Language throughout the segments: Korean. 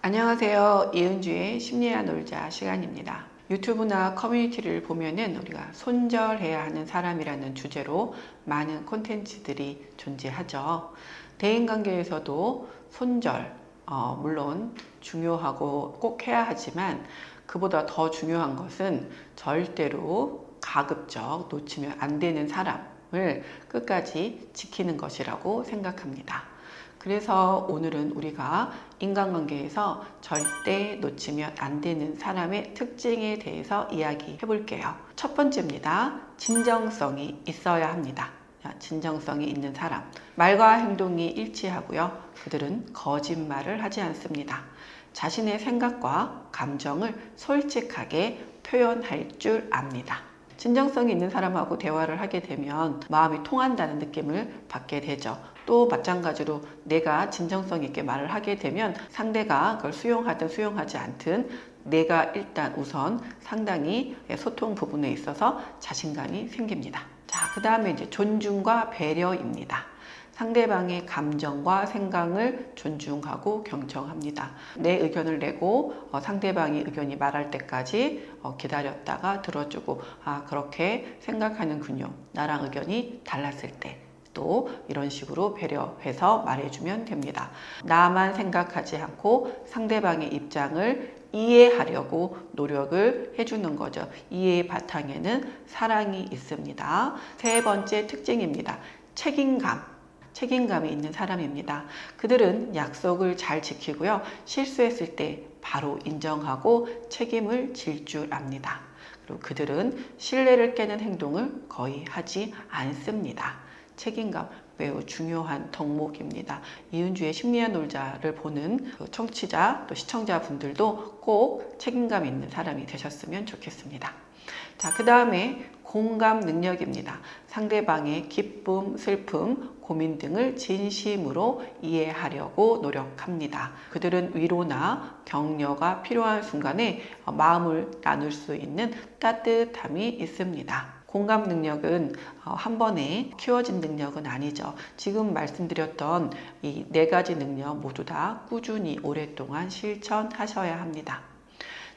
안녕하세요. 이은주의 심리와 놀자 시간입니다. 유튜브나 커뮤니티를 보면은 우리가 손절해야 하는 사람이라는 주제로 많은 콘텐츠들이 존재하죠. 대인관계에서도 손절, 어, 물론 중요하고 꼭 해야 하지만 그보다 더 중요한 것은 절대로 가급적 놓치면 안 되는 사람 을 끝까지 지키는 것이라고 생각합니다. 그래서 오늘은 우리가 인간관계에서 절대 놓치면 안 되는 사람의 특징에 대해서 이야기해 볼게요. 첫 번째입니다. 진정성이 있어야 합니다. 자, 진정성이 있는 사람. 말과 행동이 일치하고요. 그들은 거짓말을 하지 않습니다. 자신의 생각과 감정을 솔직하게 표현할 줄 압니다. 진정성이 있는 사람하고 대화를 하게 되면 마음이 통한다는 느낌을 받게 되죠. 또 마찬가지로 내가 진정성 있게 말을 하게 되면 상대가 그걸 수용하든 수용하지 않든 내가 일단 우선 상당히 소통 부분에 있어서 자신감이 생깁니다. 자, 그 다음에 이제 존중과 배려입니다. 상대방의 감정과 생각을 존중하고 경청합니다. 내 의견을 내고 어, 상대방이 의견이 말할 때까지 어, 기다렸다가 들어주고 아 그렇게 생각하는군요. 나랑 의견이 달랐을 때. 또 이런 식으로 배려해서 말해주면 됩니다. 나만 생각하지 않고 상대방의 입장을 이해하려고 노력을 해주는 거죠. 이해의 바탕에는 사랑이 있습니다. 세 번째 특징입니다. 책임감. 책임감이 있는 사람입니다. 그들은 약속을 잘 지키고요. 실수했을 때 바로 인정하고 책임을 질 줄 압니다. 그리고 그들은 신뢰를 깨는 행동을 거의 하지 않습니다. 책임감 매우 중요한 덕목입니다. 이은주의 심리와 놀자를 보는 그 청취자 또 시청자분들도 꼭 책임감 있는 사람이 되셨으면 좋겠습니다. 자, 그 다음에 공감 능력입니다. 상대방의 기쁨, 슬픔, 고민 등을 진심으로 이해하려고 노력합니다. 그들은 위로나 격려가 필요한 순간에 마음을 나눌 수 있는 따뜻함이 있습니다. 공감 능력은 어, 한 번에 키워진 능력은 아니죠. 지금 말씀드렸던 이 네 가지 능력 모두 다 꾸준히 오랫동안 실천하셔야 합니다.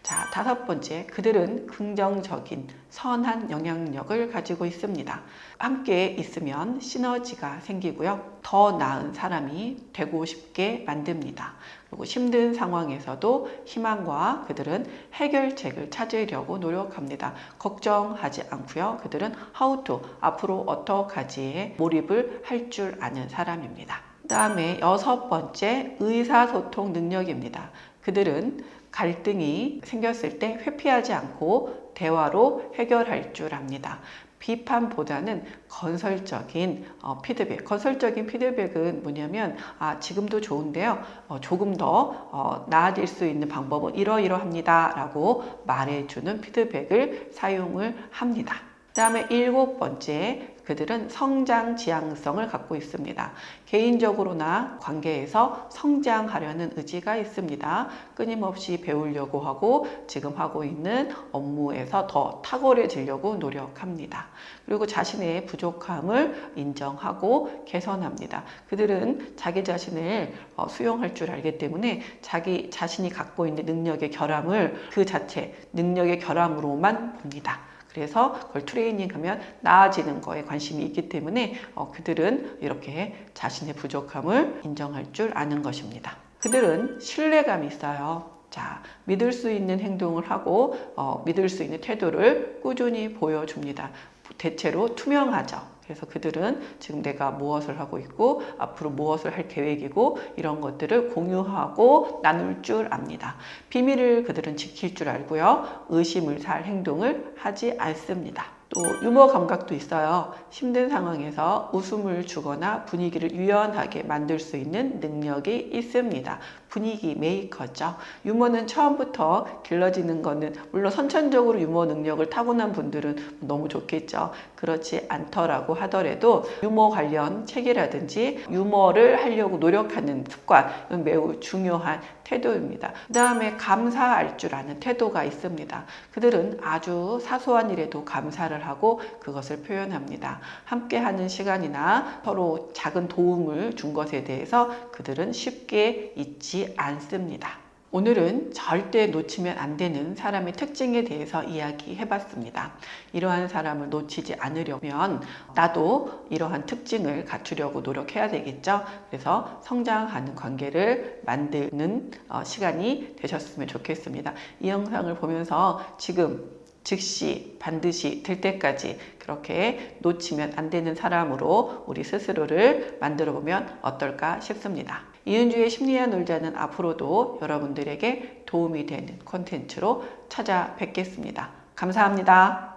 자, 다섯 번째, 그들은 긍정적인 선한 영향력을 가지고 있습니다. 함께 있으면 시너지가 생기고요. 더 나은 사람이 되고 싶게 만듭니다. 그리고 힘든 상황에서도 희망과 그들은 해결책을 찾으려고 노력합니다. 걱정하지 않고요. 그들은 how to, 앞으로 어떡하지에 몰입을 할 줄 아는 사람입니다. 그 다음에 여섯 번째, 의사소통 능력입니다. 그들은 갈등이 생겼을 때 회피하지 않고 대화로 해결할 줄 압니다. 비판보다는 건설적인 어, 피드백. 건설적인 피드백은 뭐냐면, 아, 지금도 좋은데요. 어, 조금 더 어, 나아질 수 있는 방법은 이러이러합니다. 라고 말해주는 피드백을 사용을 합니다. 그 다음에 일곱 번째, 그들은 성장 지향성을 갖고 있습니다. 개인적으로나 관계에서 성장하려는 의지가 있습니다. 끊임없이 배우려고 하고 지금 하고 있는 업무에서 더 탁월해지려고 노력합니다. 그리고 자신의 부족함을 인정하고 개선합니다. 그들은 자기 자신을 어, 수용할 줄 알기 때문에 자기 자신이 갖고 있는 능력의 결함을 그 자체 능력의 결함으로만 봅니다. 그래서 그걸 트레이닝 하면 나아지는 거에 관심이 있기 때문에 어, 그들은 이렇게 자신의 부족함을 인정할 줄 아는 것입니다. 그들은 신뢰감이 있어요. 자, 믿을 수 있는 행동을 하고 어, 믿을 수 있는 태도를 꾸준히 보여줍니다. 대체로 투명하죠. 그래서 그들은 지금 내가 무엇을 하고 있고 앞으로 무엇을 할 계획이고 이런 것들을 공유하고 나눌 줄 압니다. 비밀을 그들은 지킬 줄 알고요. 의심을 살 행동을 하지 않습니다. 또 유머 감각도 있어요. 힘든 상황에서 웃음을 주거나 분위기를 유연하게 만들 수 있는 능력이 있습니다. 분위기 메이커죠. 유머는 처음부터 길러지는 거는 물론 선천적으로 유머 능력을 타고난 분들은 너무 좋겠죠. 그렇지 않더라고 하더라도 유머 관련 책이라든지 유머를 하려고 노력하는 습관 은 매우 중요한 태도입니다. 그 다음에 감사할 줄 아는 태도가 있습니다. 그들은 아주 사소한 일에도 감사를 하고 그것을 표현합니다. 함께 하는 시간이나 서로 작은 도움을 준 것에 대해서 그들은 쉽게 잊지 않습니다. 오늘은 절대 놓치면 안 되는 사람의 특징에 대해서 이야기해 봤습니다. 이러한 사람을 놓치지 않으려면 나도 이러한 특징을 갖추려고 노력해야 되겠죠. 그래서 성장하는 관계를 만드는 어, 시간이 되셨으면 좋겠습니다. 이 영상을 보면서 지금 즉시 반드시 될 때까지 그렇게 놓치면 안 되는 사람으로 우리 스스로를 만들어 보면 어떨까 싶습니다. 이은주의 심리학 놀자는 앞으로도 여러분들에게 도움이 되는 콘텐츠로 찾아뵙겠습니다. 감사합니다.